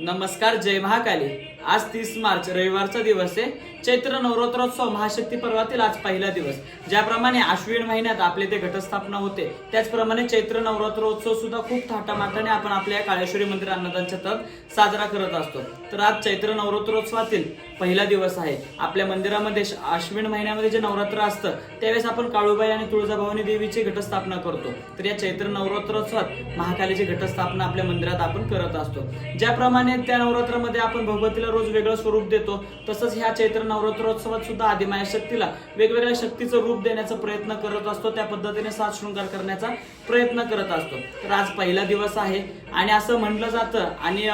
नमस्कार जय महाकाली. आज तीस मार्च रविवारचा दिवस आहे. चैत्र नवरात्रोत्सव महाशक्ती पर्वातील आज पहिला दिवस. ज्याप्रमाणे आश्विन महिन्यात आपले ते घटस्थापना होते त्याचप्रमाणे चैत्र नवरात्रोत्सव सुद्धा खूप थाटामाटाने आपण आपल्या या काळेश्वरी मंदिर अन्नदान छतात साजरा करत असतो. तर आज चैत्र नवरात्रोत्सवातील पहिला दिवस आहे. आपल्या मंदिरामध्ये आश्विन महिन्यामध्ये जे नवरात्र असतं त्यावेळेस आपण काळूबाई आणि तुळजाभवानी देवीची घटस्थापना करतो. तर या चैत्र नवरात्रोत्सवात महाकालीची घटस्थापना आपल्या मंदिरात आपण करत असतो. ज्याप्रमाणे त्या नवरात्रामध्ये आपण भगवतीला रोज वेगळं स्वरूप देतो. तसंच ह्या चैत्र नवरात्रोत्सवात सुद्धा आदिमाया शक्तीला वेगवेगळ्या शक्तीचं रूप देण्याचा प्रयत्न करत असतो. त्या पद्धतीने सात शृंगार करण्याचा प्रयत्न करत असतो. तर आज पहिला दिवस आहे आणि असं म्हटलं जातं आणि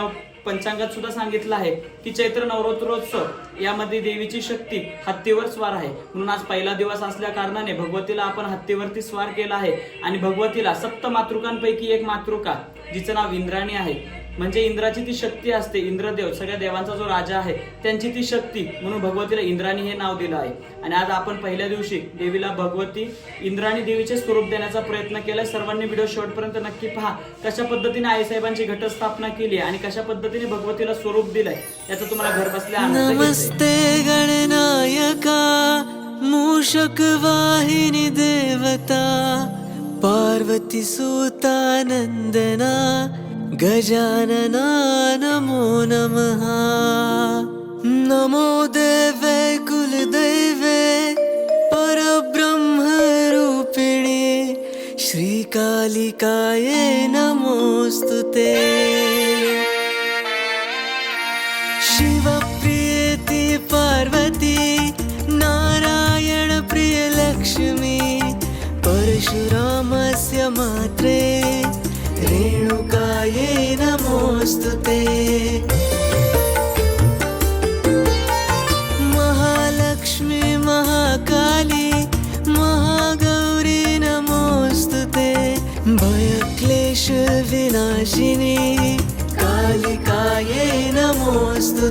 पंचांगात सुद्धा सांगितलं आहे की चैत्र नवरात्रोत्सव यामध्ये देवीची शक्ती हत्तीवर स्वार आहे. म्हणून आज पहिला दिवस असल्या कारणाने भगवतीला आपण हत्तीवरती स्वार केला आहे आणि भगवतीला सप्त मातृकांपैकी एक मातृका जिचं नाव इंद्राणी आहे. म्हणजे इंद्राची ती शक्ती असते इंद्रदेव सगळ्या देवांचा जो राजा आहे त्यांची ती शक्ती म्हणून भगवतीला इंद्राणी हे नाव दिलं आहे. आणि आज आपण पहिल्या दिवशी देवीला भगवती इंद्राणी देवीचे स्वरूप देण्याचा प्रयत्न केला सर्वांनी व्हिडिओ शेवटपर्यंत नक्की पहा. कशा पद्धतीने आईसाहेबांची घटस्थापना केली आणि कशा पद्धतीने भगवतीला स्वरूप दिलंय याचा तुम्हाला घर बसल्या नमस्ते गणनायका मूषक वाहिनी देवता पार्वती सुता नंदना गजानना नमो नमः नमो देवे कुलदैवे परब्रह्मरूपिणे श्रीकालिकाये नमोऽस्तु ते नमोऽस्तु महालक्ष्मी महाकाली महागौरी नमोऽस्तु ते भयक्लेशविनाशिनी कालिकायै नमोऽस्तु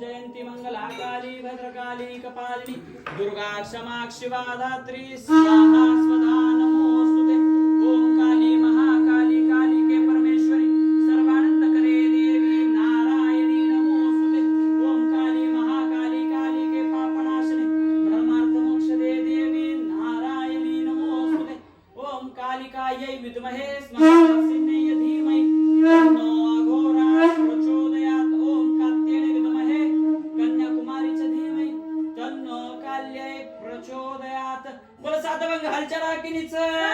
जयंती मंगला काली भद्रकाली कपालिनी दुर्गा क्षमा शिवा धात्री Minutes!